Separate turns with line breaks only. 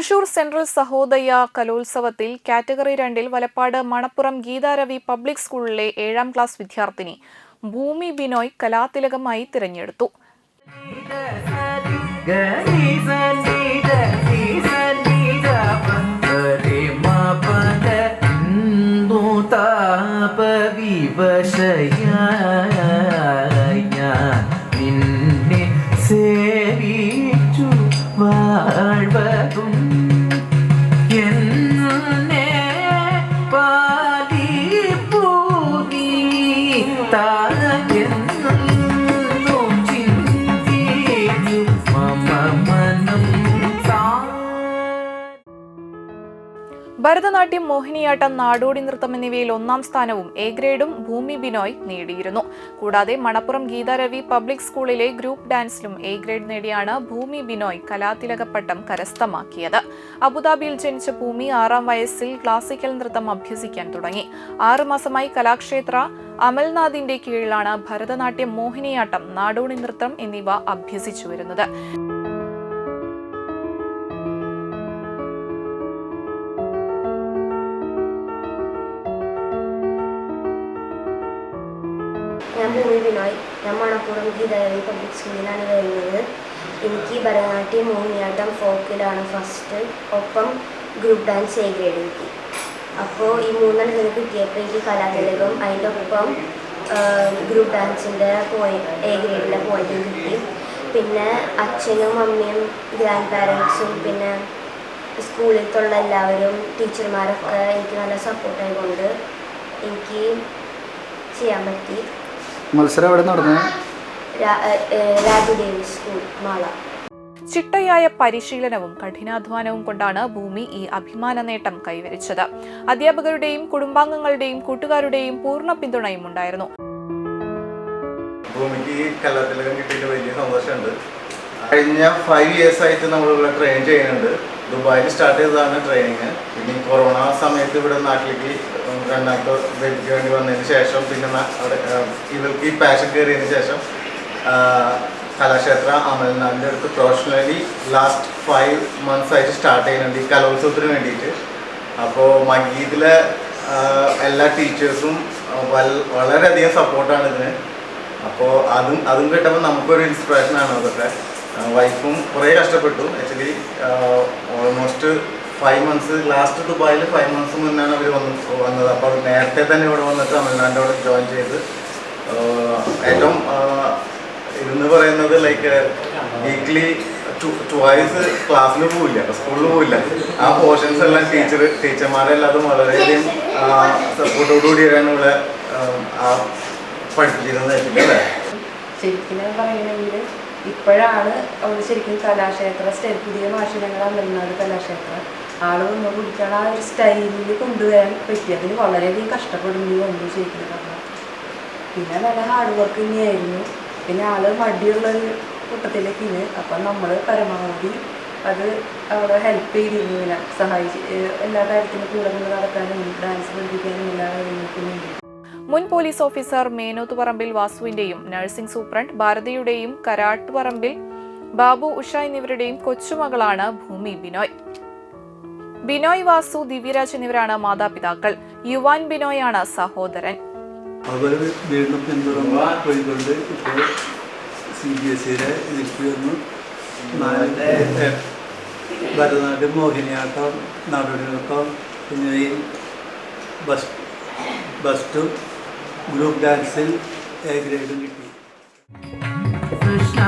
Thrissur central Sahodaya കലോത്സവത്തിൽ category രണ്ടിൽ Valappad Manappuram Geetharavi public സ്കൂളിലെ ഏഴാം ക്ലാസ് വിദ്യാർത്ഥിനി ഭൂമി ബിനോയ് കലാതിലകമായി തിരഞ്ഞെടുത്തു.
സേ
ഭരതനാട്യം മോഹിനിയാട്ടം നാടോടി നൃത്തം എന്നിവയിൽ ഒന്നാം സ്ഥാനവും എ ഗ്രേഡും ഭൂമി ബിനോയ് നേടിയിരുന്നു. കൂടാതെ മണപ്പുറം ഗീതാരവി പബ്ലിക് സ്കൂളിലെ ഗ്രൂപ്പ് ഡാൻസിലും എ ഗ്രേഡ് നേടിയാണ് ഭൂമി ബിനോയ് കലാതിലകപ്പട്ടം കരസ്ഥമാക്കിയത്. അബുദാബിയിൽ ജനിച്ച ഭൂമി ആറാം വയസ്സിൽ ക്ലാസിക്കൽ നൃത്തം അഭ്യസിക്കാൻ തുടങ്ങി. ആറുമാസമായി കലാക്ഷേത്ര അമൽനാഥിന്റെ കീഴിലാണ് ഭരതനാട്യം മോഹിനിയാട്ടം നാടോടി നൃത്തം എന്നിവ അഭ്യസിച്ചു വരുന്നത്.
ബിനോയ് ഞാൻ മണപ്പുറം ഗീതാരവി പബ്ലിക് സ്കൂളിലാണ് വരുന്നത്. എനിക്ക് ഭരതനാട്യം മോഹിനിയാട്ടം ഫോക്കിലാണ് ഫസ്റ്റ് ഒപ്പം ഗ്രൂപ്പ് ഡാൻസ് എ ഗ്രേഡ് കിട്ടി. അപ്പോൾ ഈ മൂന്നെണ്ണം ഇതിന് കിട്ടിയപ്പോൾ എനിക്ക് കലാതിലകം അതിന്റെ ഒപ്പം ഗ്രൂപ്പ് ഡാൻസിന്റെ പോയിന്റ് എ ഗ്രേഡിന്റെ പോയിന്റും കിട്ടി. പിന്നെ അച്ഛനും അമ്മയും ഗ്രാൻഡ് പാരൻസും പിന്നെ സ്കൂളിലത്തുള്ള എല്ലാവരും ടീച്ചർമാരൊക്കെ എനിക്ക് നല്ല സപ്പോർട്ടായതുകൊണ്ട് എനിക്ക് ചെയ്യാൻ പറ്റി.
മത്സരം എവിടെ നടന്നത്
മാള.
ചിട്ടയായ പരിശീലനവും കഠിനാധ്വാനവും കൊണ്ടാണ് ഭൂമി ഈ അഭിമാന നേട്ടം കൈവരിച്ചത്. അധ്യാപകരുടെയും കുടുംബാംഗങ്ങളുടെയും കൂട്ടുകാരുടെയും പൂർണ പിന്തുണയും ഉണ്ടായിരുന്നു.
ഭൂമിക്ക് ഈ കലാതിലകം കിട്ടിയിട്ട് വലിയ സന്തോഷമുണ്ട്. കഴിഞ്ഞ ഫൈവ് ഇയേഴ്സ് ആയിട്ട് നമ്മളിവിടെ ട്രെയിൻ ചെയ്യുന്നുണ്ട്. ദുബായിൽ സ്റ്റാർട്ട് ചെയ്തതാണ് ട്രെയിനിങ് പിന്നെ ഈ കൊറോണ സമയത്ത് ഇവിടെ നാട്ടിലേക്ക് രണ്ടാമത്തെ ബേബിക്ക് വേണ്ടി വന്നതിന് ശേഷം പിന്നെ അവിടെ ഇവർക്ക് ഈ പാഷൻ കയറിയതിന് ശേഷം കലാക്ഷേത്ര അമൽനാഥിന്റെ അടുത്ത് പ്രൊഫഷണലി ലാസ്റ്റ് ഫൈവ് മന്ത്സ് ആയിട്ട് സ്റ്റാർട്ട് ചെയ്യുന്നുണ്ട് ഈ കലോത്സവത്തിന് വേണ്ടിയിട്ട്. അപ്പോൾ മഗീതിലെ എല്ലാ ടീച്ചേഴ്സും വളരെയധികം സപ്പോർട്ടാണ് ഇതിന്. അപ്പോൾ അതും അതും കിട്ടുമ്പോൾ നമുക്കൊരു ഇൻസ്പിറേഷൻ ആണ് അതൊക്കെ. വൈഫും കുറേ കഷ്ടപ്പെട്ടു. Actually almost five months last ദുബായിൽ ഫൈവ് മന്ത്സ് മുന്നാണ് അവർ വന്ന് വന്നത്. അപ്പോൾ നേരത്തെ തന്നെ ഇവിടെ വന്നിട്ട് തമിഴ്നാടിന്റെ അവിടെ ജോയിൻ ചെയ്ത്. ഏറ്റവും ആഹ് ഇതെന്ന് പറയുന്നത് ലൈക്ക് വീക്ക്ലി ട്വൈസ് ക്ലാസ്സിൽ പോവില്ല സ്കൂളിൽ പോവില്ല. ആ പോർഷൻസ് എല്ലാം ടീച്ചർ ടീച്ചർമാരെല്ലാതും വളരെയധികം സപ്പോർട്ടോടുകൂടിയാണ് ആ പഠിപ്പിച്ചിരുന്നത്.
ശരിക്കും പറയണമെങ്കിൽ ഇപ്പോഴാണ് അവിടെ ശരിക്കും കലാക്ഷേത്ര സ്റ്റൈൽ പുതിയ മാഷിനങ്ങൾ അമൽനാട് കലാക്ഷേത്രം. ആൾ വന്ന് കുടിക്കാൻ ആ ഒരു സ്റ്റൈലിൽ കൊണ്ടുവരാൻ പറ്റി. അതിന് വളരെയധികം കഷ്ടപ്പെടുന്നു വന്നു ശരിക്കും പറഞ്ഞാൽ പിന്നെ നല്ല ഹാർഡ് വർക്ക് തന്നെയായിരുന്നു. പിന്നെ ആൾ മടിയുള്ളൊരു കൂട്ടത്തിലേക്ക് ഇന്ന് അപ്പം നമ്മൾ പരമാവധി അത് അവിടെ ഹെൽപ്പ് ചെയ്തിരുന്നു. ഇങ്ങനെ സഹായിച്ച് എല്ലാ കാര്യത്തിനും കൂടെ നിന്ന് നടക്കാനും ഡാൻസ് പഠിപ്പിക്കാനും എല്ലാ കാര്യങ്ങൾക്കും വേണ്ടി
മുൻ പോലീസ് ഓഫീസർ മേനോത്തുപറമ്പിൽ വാസുവിന്റെയും നഴ്സിംഗ് സൂപ്രണ്ട് ഭാരതിയുടെയും കരാട്ടുപറമ്പിൽ ബാബു ഉഷ എന്നിവരുടെയും കൊച്ചുമകളാണ് ഭൂമി ബിനോയ്. ബിനോയ് വാസു ദിവ്യരാജ് എന്നിവരാണ് മാതാപിതാക്കൾ. യുവാൻ ബിനോയ് ആണ് സഹോദരൻ.
അവർ വീണ്ടും ഭരതനാട്യം മോഹിനിയാട്ടം നാടോടിനൃത്തം ഈ ബസ് ബസ്റ്റും ഗ്രൂപ്പ് ഡാൻസിൽ എ ഗ്രേഡും കിട്ടി.
കൃഷ്ണ